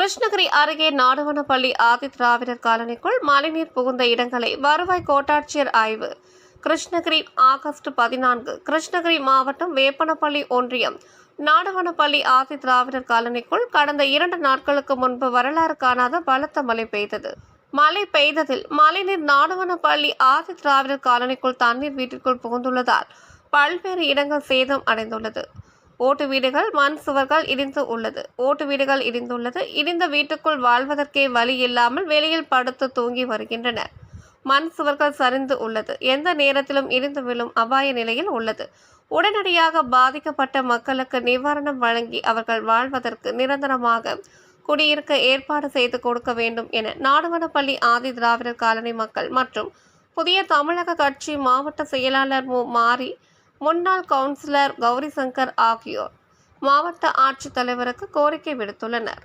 கிருஷ்ணகிரி அருகே நாடுவனப்பள்ளி ஆதி திராவிடர் காலனிக்குள் மழைநீர் புகுந்த இடங்களை வருவாய் கோட்டாட்சியர் ஆய்வு. கிருஷ்ணகிரி ஆகஸ்ட் பதினான்கு கிருஷ்ணகிரி மாவட்டம் வேப்பனப்பள்ளி ஒன்றியம். நாடுவனப்பள்ளி ஆதி திராவிடர் காலனிக்குள் கடந்த இரண்டு நாட்களுக்கு முன்பு வரலாறு காணாத பலத்த மழை பெய்தது. மழை பெய்ததில் மழைநீர் நாடுவனப்பள்ளி ஆதி திராவிடர் காலனிக்குள் தண்ணீர் வீட்டிற்குள் புகுந்துள்ளதால் பல்வேறு இடங்கள் சேதம் அடைந்துள்ளது. ஓட்டு வீடுகள் மண் சுவர்கள் இடிந்து உள்ளது. ஓட்டு வீடுகள் இடிந்துள்ளது இடிந்த வீட்டுக்குள் வாழ்வதற்கே வழி இல்லாமல் வெளியில் படுத்து தூங்கி வருகின்றனர் மண் சுவர்கள் சரிந்து உள்ளது. எந்த நேரத்திலும் இடிந்து விழும் அபாய நிலையில் உள்ளது. உடனடியாக பாதிக்கப்பட்ட மக்களுக்கு நிவாரணம் வழங்கி அவர்கள் வாழ்வதற்கு நிரந்தரமாக குடியிருக்க ஏற்பாடு செய்து கொடுக்க வேண்டும் என நாடுவனப்பள்ளி ஆதி திராவிடர் காலனி மக்கள் மற்றும் புதிய தமிழக கட்சி மாவட்ட செயலாளர் மு. மாரி முன்னாள் கவுன்சிலர் கௌரி சங்கர் ஆகியோர். மாவட்ட ஆட்சித்தலைவருக்கு கோரிக்கை விடுத்துள்ளனர்.